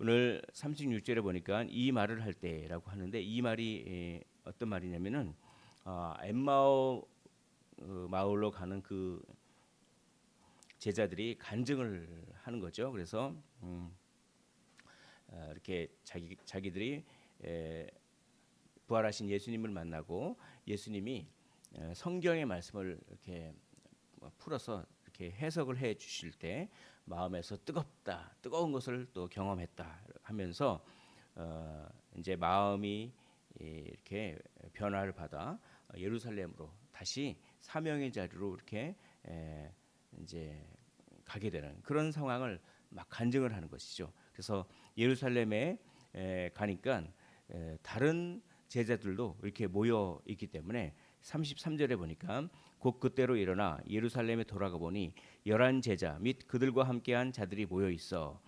오늘 36절에 보니까 이 말을 할 때라고 하는데 이 말이 에, 어떤 말이냐면은 아, 엠마오 어, 마을로 가는 그 제자들이 간증을 하는 거죠. 그래서 음, 아, 이렇게 자기 자기들이 에, 부활하신 예수님을 만나고 예수님이 에, 성경의 말씀을 이렇게 뭐 풀어서 이렇게 해석을 해 주실 때 마음에서 뜨겁다, 뜨거운 것을 또 경험했다 하면서 어, 이제 마음이 예, 이렇게 변화를 받아 예루살렘으로 다시 사명의 자리로 이렇게 에, 이제 가게 되는 그런 상황을 막 간증을 하는 것이죠. 그래서 예루살렘에 에, 가니까 에, 다른 제자들도 이렇게 모여 있기 때문에 33절에 보니까 곧 그때로 일어나 예루살렘에 돌아가 보니 열한 제자 및 그들과 함께한 자들이 모여 있어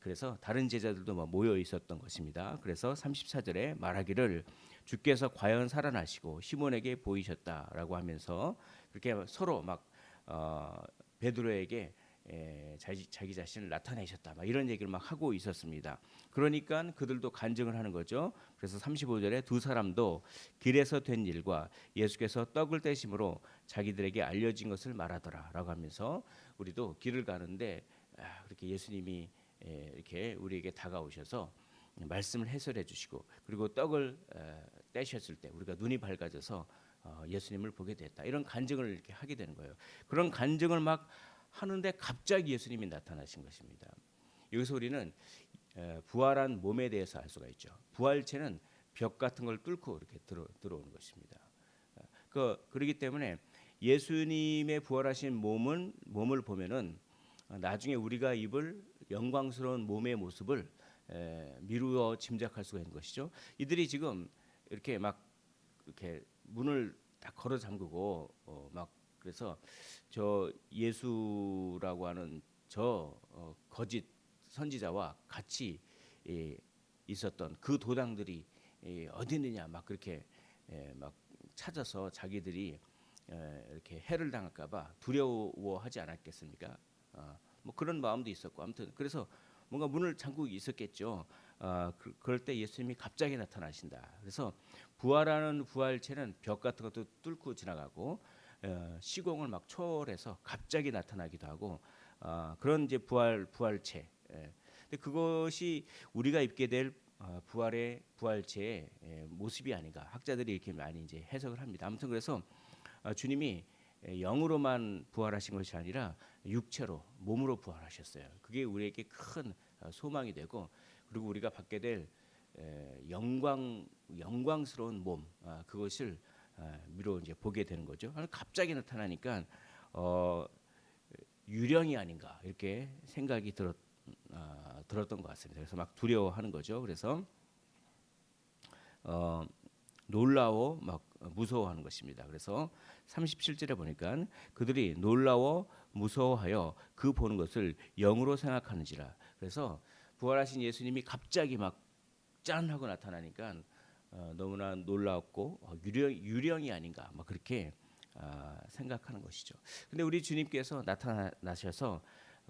그래서 다른 제자들도 막 모여 있었던 것입니다. 그래서 34절에 말하기를 주께서 과연 살아나시고 시몬에게 보이셨다라고 하면서 그렇게 서로 막 어, 베드로에게 에, 자기, 자기 자신을 나타내셨다. 막 이런 얘기를 막 하고 있었습니다. 그러니까 그들도 간증을 하는 거죠. 그래서 35절에 두 사람도 길에서 된 일과 예수께서 떡을 떼심으로 자기들에게 알려진 것을 말하더라라고 하면서 우리도 길을 가는데 아, 그렇게 예수님이 에, 이렇게 우리에게 다가오셔서 말씀을 해설해 주시고 그리고 떡을 에, 떼셨을 때 우리가 눈이 밝아져서 어, 예수님을 보게 됐다. 이런 간증을 이렇게 하게 되는 거예요. 그런 간증을 막 하는데 갑자기 예수님이 나타나신 것입니다. 여기서 우리는 에, 부활한 몸에 대해서 알 수가 있죠. 부활체는 벽 같은 걸 뚫고 이렇게 들어 들어오는 것입니다. 어, 그 그렇기 때문에 예수님의 부활하신 몸은 몸을 보면은 어, 나중에 우리가 입을 영광스러운 몸의 모습을 에, 미루어 짐작할 수가 있는 것이죠. 이들이 지금 이렇게 막 이렇게 문을 다 걸어 잠그고 어, 막 그래서 저 예수라고 하는 저 어, 거짓 선지자와 같이 예, 있었던 그 도당들이 예, 어디 있느냐 막 그렇게 예, 막 찾아서 자기들이 예, 이렇게 해를 당할까봐 두려워하지 않았겠습니까? 아, 뭐 그런 마음도 있었고 아무튼 그래서 뭔가 문을 잠그고 있었겠죠. 아, 그, 그럴 때 예수님이 갑자기 나타나신다. 그래서 부활하는 부활체는 벽 같은 것도 뚫고 지나가고 어, 시공을 막 초월해서 갑자기 나타나기도 하고 아, 그런 이제 부활 부활체. 예. 근데 그것이 우리가 입게 될 어, 부활의 부활체의 예, 모습이 아닌가 학자들이 이렇게 많이 이제 해석을 합니다. 아무튼 그래서 어, 주님이 예, 영으로만 부활하신 것이 아니라 육체로 몸으로 부활하셨어요. 그게 우리에게 큰 어, 소망이 되고 그리고 우리가 받게 될 에, 영광 영광스러운 몸 아, 그것을 아, 미로 이제 보게 되는 거죠. 갑자기 나타나니까 어, 유령이 아닌가 이렇게 생각이 들었 아, 들었던 것 같습니다. 그래서 막 두려워하는 거죠. 그래서 어, 놀라워 막 무서워하는 것입니다. 그래서 37절에 보니까 그들이 놀라워 무서워하여 그 보는 것을 영으로 생각하는지라. 그래서 부활하신 예수님이 갑자기 막 짠 하고 나타나니까 어, 너무나 놀라웠고 어, 유령, 유령이 아닌가 막 그렇게 아, 생각하는 것이죠. 근데 우리 주님께서 나타나셔서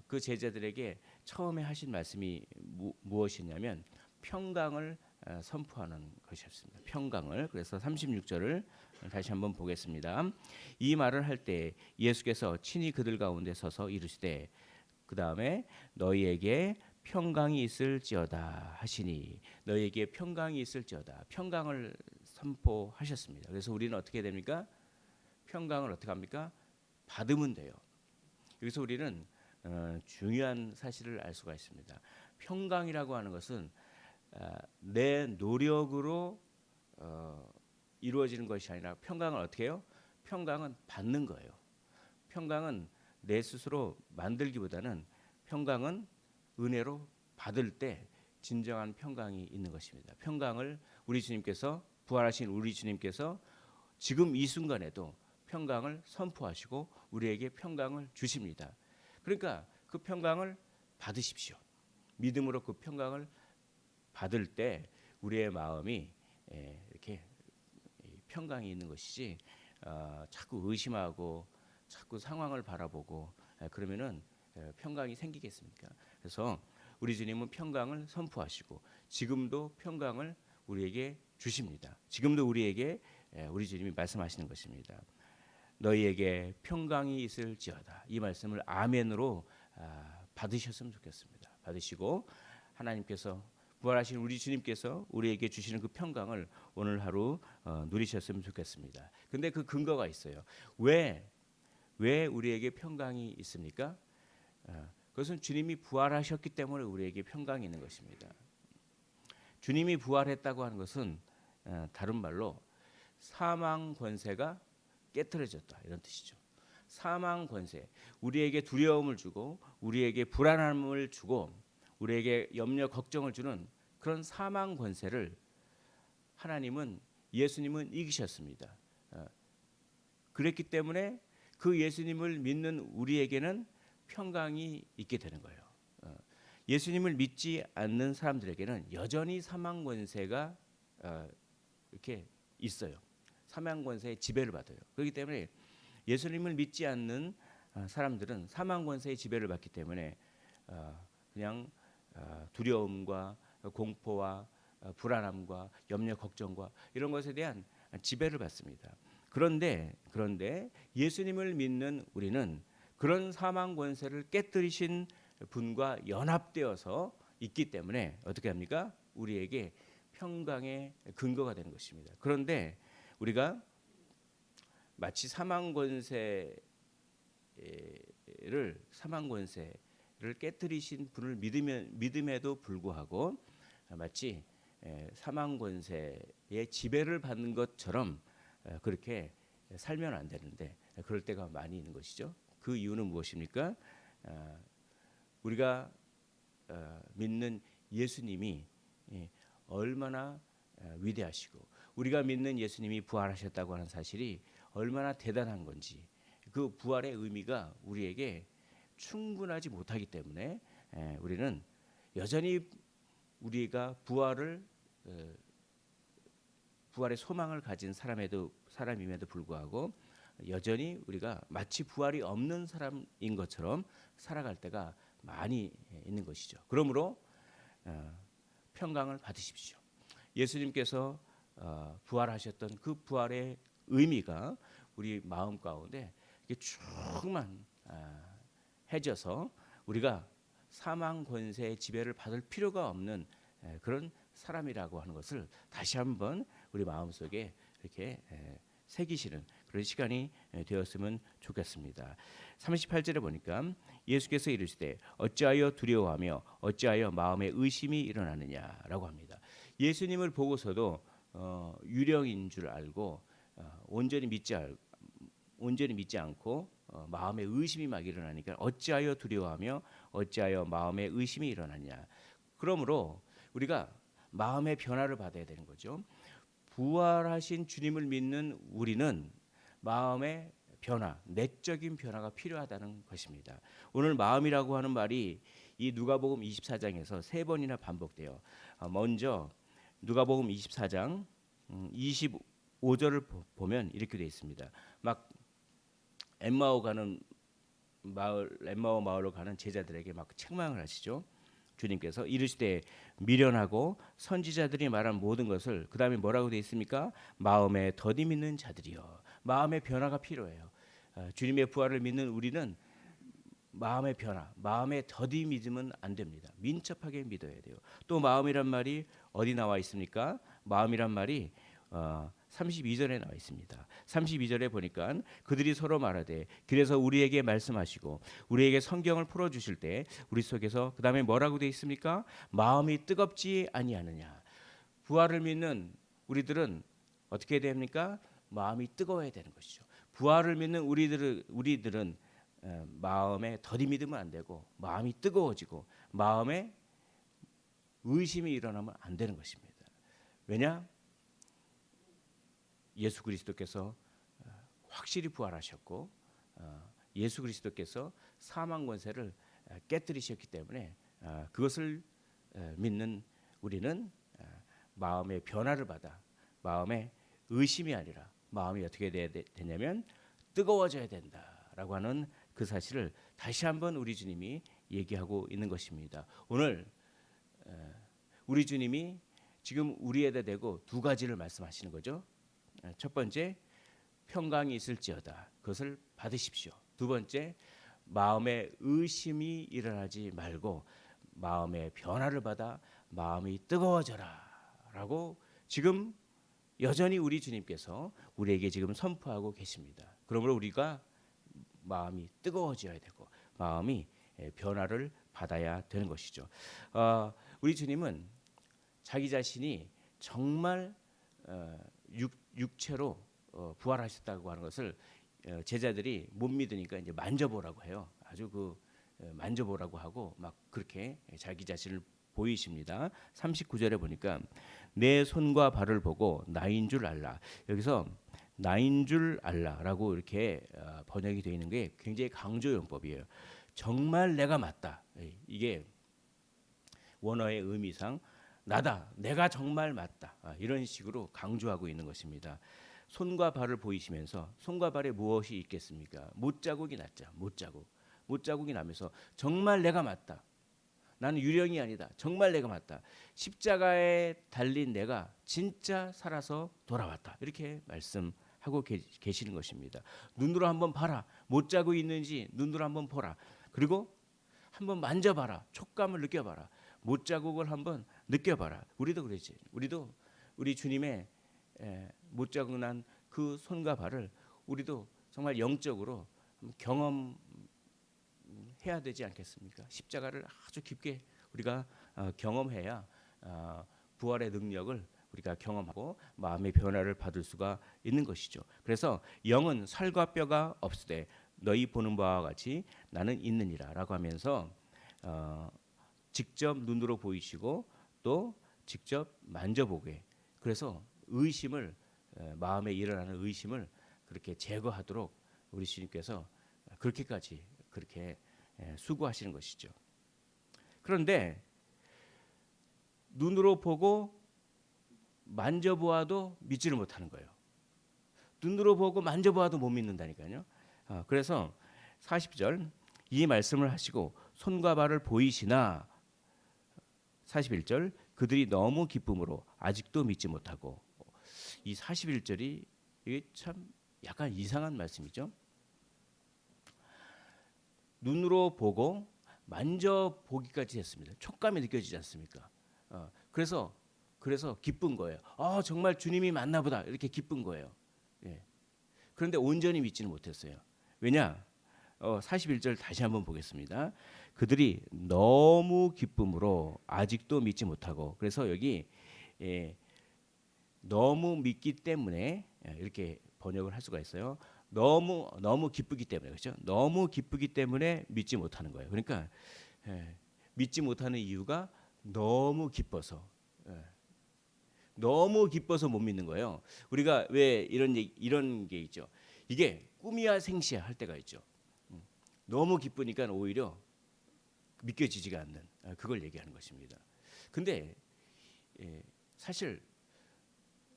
그 제자들에게 처음에 하신 말씀이 무, 무엇이냐면 평강을 어, 선포하는 것이었습니다. 평강을 그래서 36절을 다시 한번 보겠습니다. 이 말을 할 때 예수께서 친히 그들 가운데 서서 이르시되 그 다음에 너희에게 평강이 있을지어다 하시니 너희에게 평강이 있을지어다 평강을 선포하셨습니다. 그래서 우리는 어떻게 됩니까? 평강을 어떻게 합니까? 받으면 돼요. 여기서 우리는 어, 중요한 사실을 알 수가 있습니다. 평강이라고 하는 것은 아, 내 노력으로 어, 이루어지는 것이 아니라 평강을 어떻게 해요? 평강은 받는 거예요. 평강은 내 스스로 만들기보다는 평강은 은혜로 받을 때 진정한 평강이 있는 것입니다. 평강을 우리 주님께서 부활하신 우리 주님께서 지금 이 순간에도 평강을 선포하시고 우리에게 평강을 주십니다. 그러니까 그 평강을 받으십시오. 믿음으로 그 평강을 받을 때 우리의 마음이 예, 이렇게 평강이 있는 것이지 어, 자꾸 의심하고 자꾸 상황을 바라보고 예, 그러면은 예, 평강이 생기겠습니까? 그래서 우리 주님은 평강을 선포하시고 지금도 평강을 우리에게 주십니다. 지금도 우리에게 예, 우리 주님이 말씀하시는 것입니다. 너희에게 평강이 있을지어다. 이 말씀을 아멘으로 아, 받으셨으면 좋겠습니다. 받으시고 하나님께서 부활하신 우리 주님께서 우리에게 주시는 그 평강을 오늘 하루 어, 누리셨으면 좋겠습니다. 근데 그 근거가 있어요. 왜, 왜 우리에게 평강이 있습니까? 어, 그것은 주님이 부활하셨기 때문에 우리에게 평강이 있는 것입니다. 주님이 부활했다고 하는 것은 어, 다른 말로 사망 권세가 깨뜨려졌다 이런 뜻이죠. 사망 권세, 우리에게 두려움을 주고 우리에게 불안함을 주고 우리에게 염려 걱정을 주는 그런 사망 권세를 하나님은 예수님은 이기셨습니다. 어, 그랬기 때문에 그 예수님을 믿는 우리에게는 평강이 있게 되는 거예요. 어, 예수님을 믿지 않는 사람들에게는 여전히 사망 권세가 어, 이렇게 있어요. 사망 권세의 지배를 받아요. 그렇기 때문에 예수님을 믿지 않는 어, 사람들은 사망 권세의 지배를 받기 때문에 어, 그냥 어, 두려움과 공포와 어, 불안함과 염려 걱정과 이런 것에 대한 지배를 받습니다. 그런데 그런데 예수님을 믿는 우리는 그런 사망 권세를 깨뜨리신 분과 연합되어서 있기 때문에 어떻게 합니까? 우리에게 평강의 근거가 되는 것입니다. 그런데 우리가 마치 사망 권세를 사망 권세를 깨뜨리신 분을 믿으면 믿음에도 불구하고 마치 에, 사망 권세의 지배를 받는 것처럼 에, 그렇게 살면 안 되는데 그럴 때가 많이 있는 것이죠. 그 이유는 무엇입니까? 아, 우리가 어, 믿는 예수님이 예, 얼마나 어, 위대하시고 우리가 믿는 예수님이 부활하셨다고 하는 사실이 얼마나 대단한 건지 그 부활의 의미가 우리에게 충분하지 못하기 때문에 에, 우리는 여전히 우리가 부활을 어, 부활의 소망을 가진 사람에도 사람임에도 불구하고 여전히 우리가 마치 부활이 없는 사람인 것처럼 살아갈 때가 많이 있는 것이죠. 그러므로 어, 평강을 받으십시오. 예수님께서 어, 부활하셨던 그 부활의 의미가 우리 마음 가운데 충만 아, 해져서 우리가 사망 권세의 지배를 받을 필요가 없는 에, 그런 사람이라고 하는 것을 다시 한번 우리 마음속에 이렇게 에, 새기시는 그런 시간이 에, 되었으면 좋겠습니다. 38절에 보니까 예수께서 이르시되 어찌하여 두려워하며 어찌하여 마음에 의심이 일어나느냐라고 합니다. 예수님을 보고서도 어, 유령인 줄 알고 어, 온전히 믿지 알, 온전히 믿지 않고 어, 마음에 의심이 막 일어나니까 어찌하여 두려워하며 어찌하여 마음에 의심이 일어나냐. 그러므로 우리가 마음의 변화를 받아야 되는 거죠. 부활하신 주님을 믿는 우리는 마음의 변화, 내적인 변화가 필요하다는 것입니다. 오늘 마음이라고 하는 말이 이 누가복음 24장에서 세 번이나 반복돼요. 어, 먼저 누가복음 24장 25절을 보면 이렇게 되어 있습니다. 막 엠마오 가는 마을 엠마오 마을로 가는 제자들에게 막 책망을 하시죠. 주님께서 이르시되 미련하고 선지자들이 말한 모든 것을 그 다음에 뭐라고 되어 있습니까? 마음에 더디 믿는 자들이요. 마음의 변화가 필요해요. 어, 주님의 부활을 믿는 우리는 마음의 변화, 마음의 더디 믿으면 안 됩니다. 민첩하게 믿어야 돼요. 또 마음이란 말이 어디 나와 있습니까? 마음이란 말이 어, 32절에 나와 있습니다. 32절에 보니까 그들이 서로 말하되 그래서 우리에게 말씀하시고 우리에게 성경을 풀어 주실 때 우리 속에서 그다음에 뭐라고 돼 있습니까? 마음이 뜨겁지 아니하느냐. 부활을 믿는 우리들은 어떻게 됩니까? 마음이 뜨거워야 되는 것이죠. 부활을 믿는 우리들은 우리들은 어, 마음에 더디 믿으면 안 되고 마음이 뜨거워지고 마음에 의심이 일어나면 안 되는 것입니다. 왜냐? 예수 그리스도께서 어, 확실히 부활하셨고 어, 예수 그리스도께서 사망 권세를 어, 깨뜨리셨기 때문에 그것을 믿는 우리는 마음의 변화를 받아 마음의 의심이 아니라 마음이 어떻게 돼야 되 냐면 뜨거워져야 된다라고 하는 그 사실을 다시 한번 우리 주님이 얘기하고 있는 것입니다. 오늘 에, 우리 주님이 지금 우리에다 대고 두 가지를 말씀하시는 거죠. 에, 첫 번째 평강이 있을지어다 그것을 받으십시오. 두 번째 마음에 의심이 일어나지 말고 마음의 변화를 받아 마음이 뜨거워져라라고 지금 여전히 우리 주님께서 우리에게 지금 선포하고 계십니다. 그러므로 우리가 마음이 뜨거워져야 되고 마음이 예, 변화를 받아야 되는 것이죠. 어, 우리 주님은 자기 자신이 정말 어, 육, 육체로 어, 부활하셨다고 하는 것을 어, 제자들이 못 믿으니까 이제 만져보라고 해요. 아주 그 어, 만져보라고 하고 막 그렇게 자기 자신을 보이십니다. 39절에 보니까 내 손과 발을 보고 나인 줄 알라. 여기서 나인 줄 알라라고 이렇게 어, 번역이 되어 있는 게 굉장히 강조 용법이에요. 정말 내가 맞다. 예, 이게 원어의 의미상 나다. 내가 정말 맞다. 아, 이런 식으로 강조하고 있는 것입니다. 손과 발을 보이시면서 손과 발에 무엇이 있겠습니까? 못자국이 났죠. 못자국. 못자국이 나면서 정말 내가 맞다. 나는 유령이 아니다. 정말 내가 맞다. 십자가에 달린 내가 진짜 살아서 돌아왔다. 이렇게 말씀하고 계- 계시는 것입니다. 눈으로 한번 봐라. 못자국이 있는지 눈으로 한번 보라. 그리고 한번 만져봐라. 촉감을 느껴봐라. 못 자국을 한번 느껴봐라. 우리도 그러지. 우리도 우리 주님의 에, 못자국 난 그 손과 발을 우리도 정말 영적으로 경험 해야 되지 않겠습니까? 십자가를 아주 깊게 우리가 어, 경험해야 어, 부활의 능력을 우리가 경험하고 마음의 변화를 받을 수가 있는 것이죠. 그래서 영은 살과 뼈가 없으되 너희 보는 바와 같이 나는 있느니라라고 하면서 어, 직접 눈으로 보이시고 또 직접 만져보게 그래서 의심을 에, 마음에 일어나는 의심을 그렇게 제거하도록 우리 주님께서 그렇게까지 그렇게 에, 수고하시는 것이죠. 그런데 눈으로 보고 만져보아도 믿지를 못하는 거예요. 눈으로 보고 만져보아도 못 믿는다니까요. 아, 그래서 40절 이 말씀을 하시고 손과 발을 보이시나 41절 그들이 너무 기쁨으로 아직도 믿지 못하고 이 41절이 이게 참 약간 이상한 말씀이죠. 눈으로 보고 만져 보기까지 했습니다. 촉감이 느껴지지 않습니까? 어, 그래서 그래서 기쁜 거예요. 아 정말 주님이 맞나 보다 이렇게 기쁜 거예요. 예. 그런데 온전히 믿지는 못했어요. 왜냐? 어, 41절 다시 한번 보겠습니다. 그들이 너무 기쁨으로 아직도 믿지 못하고 그래서 여기 예, 너무 믿기 때문에 예, 이렇게 번역을 할 수가 있어요. 너무 너무 기쁘기 때문에 그렇죠. 너무 기쁘기 때문에 믿지 못하는 거예요. 그러니까 예, 믿지 못하는 이유가 너무 기뻐서 예, 너무 기뻐서 못 믿는 거예요. 우리가 왜 이런 얘기, 이런 게 있죠. 이게 꿈이야 생시야 할 때가 있죠. 음, 너무 기쁘니까 오히려 믿겨지지가 않는 아, 그걸 얘기하는 것입니다. 근데 예, 사실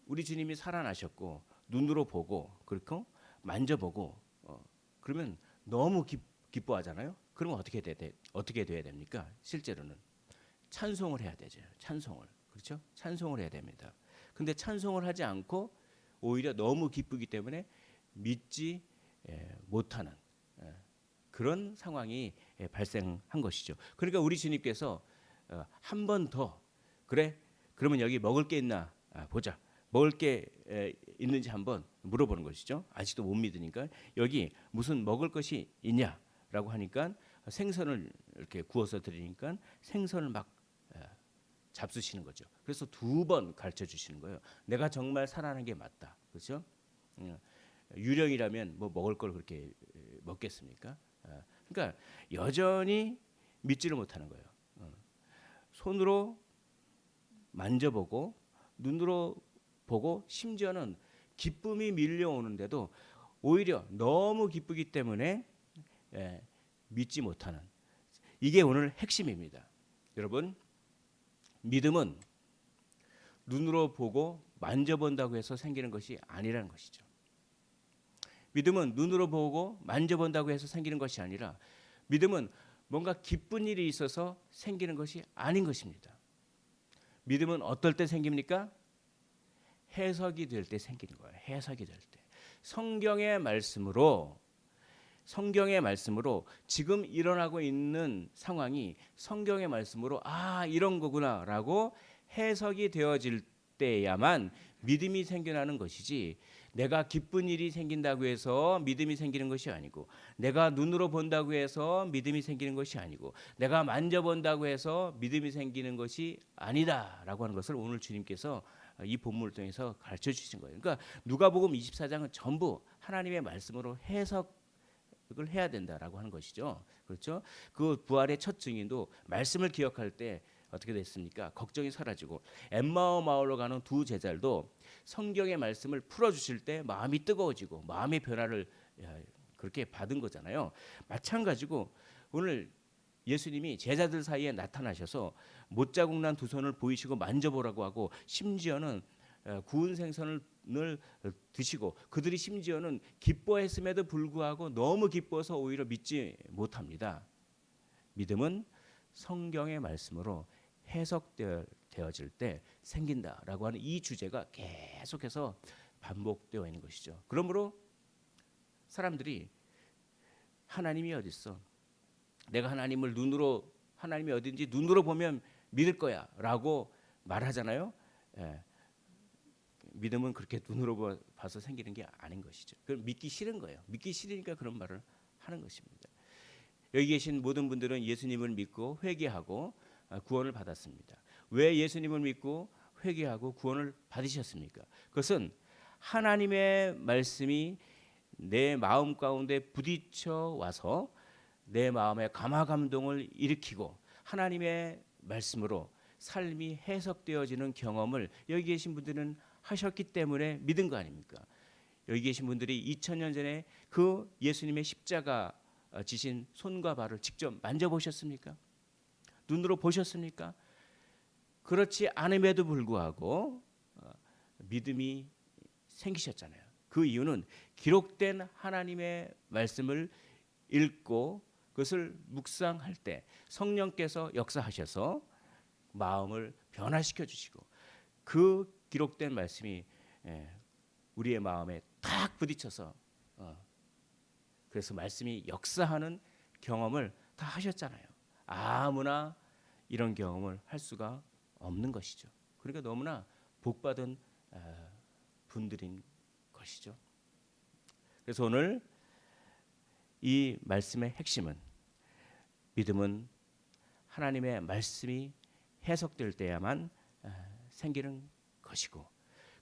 우리 주님이 살아나셨고 눈으로 보고 그렇고 만져보고 어, 그러면 너무 기, 기뻐하잖아요. 그러면 어떻게 돼, 돼 어떻게 돼야 됩니까? 실제로는 찬송을 해야 되죠. 찬송을 그렇죠? 찬송을 해야 됩니다. 근데 찬송을 하지 않고 오히려 너무 기쁘기 때문에 믿지 예, 못하는 예, 그런 상황이 예, 발생한 것이죠. 그러니까 우리 주님께서 어, 한번 더 그래 그러면 여기 먹을 게 있나 아, 보자 먹을 게 에, 있는지 한번 물어보는 것이죠. 아직도 못 믿으니까 여기 무슨 먹을 것이 있냐라고 하니까 생선을 이렇게 구워서 드리니까 생선을 막 에, 잡수시는 거죠. 그래서 두 번 가르쳐 주시는 거예요. 내가 정말 살아나는 게 맞다. 그렇죠? 음, 유령이라면 뭐 먹을 걸 그렇게 에, 먹겠습니까? 아, 그러니까 여전히 믿지를 못하는 거예요. 어. 손으로 만져보고 눈으로 보고 심지어는 기쁨이 밀려오는데도 오히려 너무 기쁘기 때문에 예, 믿지 못하는 이게 오늘 핵심입니다. 여러분 믿음은 눈으로 보고 만져본다고 해서 생기는 것이 아니라는 것이죠. 믿음은 눈으로 보고 만져본다고 해서 생기는 것이 아니라 믿음은 뭔가 기쁜 일이 있어서 생기는 것이 아닌 것입니다. 믿음은 어떨 때 생깁니까? 해석이 될 때 생기는 거예요. 해석이 될 때. 성경의 말씀으로 성경의 말씀으로 지금 일어나고 있는 상황이 성경의 말씀으로 아 이런 거구나라고 해석이 되어질 때야만 믿음이 생겨나는 것이지 내가 기쁜 일이 생긴다고 해서 믿음이 생기는 것이 아니고 내가 눈으로 본다고 해서 믿음이 생기는 것이 아니고 내가 만져본다고 해서 믿음이 생기는 것이 아니다라고 하는 것을 오늘 주님께서 이 본문을 통해서 가르쳐 주신 거예요. 그러니까 누가복음 24장은 전부 하나님의 말씀으로 해석 을 해야 된다라고 하는 것이죠. 그렇죠? 그 부활의 첫 증인도 말씀을 기억할 때 어떻게 됐습니까? 걱정이 사라지고 엠마오 마을로 가는 두 제자들도 성경의 말씀을 풀어 주실 때 마음이 뜨거워지고 마음의 변화를 야, 그렇게 받은 거잖아요. 마찬가지고 오늘 예수님이 제자들 사이에 나타나셔서 못자국 난 두 손을 보이시고 만져보라고 하고 심지어는 어, 구운 생선을 드시고 그들이 심지어는 기뻐했음에도 불구하고 너무 기뻐서 오히려 믿지 못합니다. 믿음은 성경의 말씀으로 해석되어질 때 생긴다라고 하는 이 주제가 계속해서 반복되어 있는 것이죠. 그러므로 사람들이 하나님이 어디 있어? 내가 하나님을 눈으로 하나님이 어딘지 눈으로 보면 믿을 거야라고 말하잖아요. 예. 믿음은 그렇게 눈으로 봐서 생기는 게 아닌 것이죠. 그걸 믿기 싫은 거예요. 믿기 싫으니까 그런 말을 하는 것입니다. 여기 계신 모든 분들은 예수님을 믿고 회개하고 아, 구원을 받았습니다. 왜 예수님을 믿고 회개하고 구원을 받으셨습니까? 그것은 하나님의 말씀이 내 마음 가운데 부딪혀 와서 내 마음에 감화 감동을 일으키고 하나님의 말씀으로 삶이 해석되어지는 경험을 여기 계신 분들은 하셨기 때문에 믿은 거 아닙니까? 여기 계신 분들이 2000년 전에 그 예수님의 십자가 지신 손과 발을 직접 만져보셨습니까? 눈으로 보셨습니까? 그렇지 않음에도 불구하고 어, 믿음이 생기셨잖아요. 그 이유는 기록된 하나님의 말씀을 읽고 그것을 묵상할 때 성령께서 역사하셔서 마음을 변화시켜 주시고 그 기록된 말씀이 예, 우리의 마음에 탁 부딪혀서 어, 그래서 말씀이 역사하는 경험을 다 하셨잖아요. 아무나 이런 경험을 할 수가 없는 것이죠. 그러니까 너무나 복받은 어, 분들인 것이죠. 그래서 오늘 이 말씀의 핵심은 믿음은 하나님의 말씀이 해석될 때야만 어, 생기는 것이고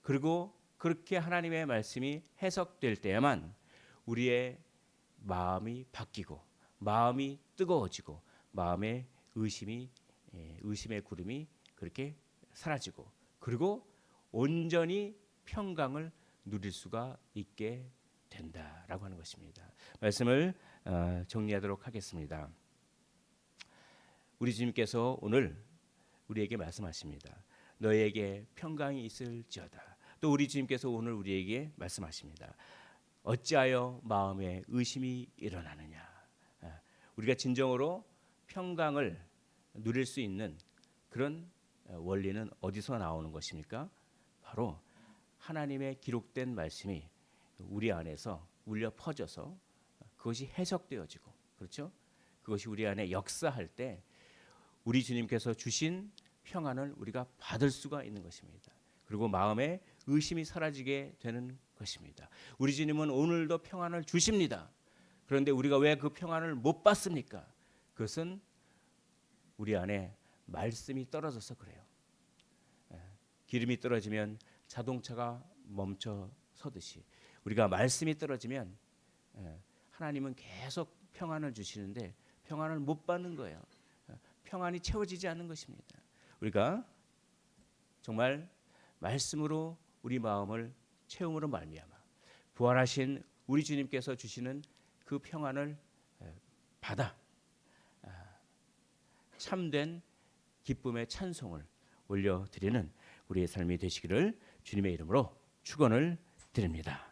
그리고 그렇게 하나님의 말씀이 해석될 때야만 우리의 마음이 바뀌고 마음이 뜨거워지고 마음의 의심이 예, 의심의 구름이 그렇게 사라지고 그리고 온전히 평강을 누릴 수가 있게 된다라고 하는 것입니다. 말씀을 어, 정리하도록 하겠습니다. 우리 주님께서 오늘 우리에게 말씀하십니다. 너에게 평강이 있을지어다. 또 우리 주님께서 오늘 우리에게 말씀하십니다. 어찌하여 마음에 의심이 일어나느냐. 아, 우리가 진정으로 평강을 누릴 수 있는 그런 어, 원리는 어디서 나오는 것입니까? 바로 하나님의 기록된 말씀이 우리 안에서 울려 퍼져서 그것이 해석되어지고 그렇죠? 그것이 우리 안에 역사할 때 우리 주님께서 주신 평안을 우리가 받을 수가 있는 것입니다. 그리고 마음에 의심이 사라지게 되는 것입니다. 우리 주님은 오늘도 평안을 주십니다. 그런데 우리가 왜 그 평안을 못 받습니까? 그것은 우리 안에 말씀이 떨어져서 그래요. 예, 기름이 떨어지면 자동차가 멈춰 서듯이 우리가 말씀이 떨어지면 예, 하나님은 계속 평안을 주시는데 평안을 못 받는 거예요. 예, 평안이 채워지지 않는 것입니다. 우리가 정말 말씀으로 우리 마음을 채움으로 말미암아 부활하신 우리 주님께서 주시는 그 평안을 받아 아, 참된 기쁨의 찬송을 올려 드리는 우리의 삶이 되시기를 주님의 이름으로 축원을 드립니다.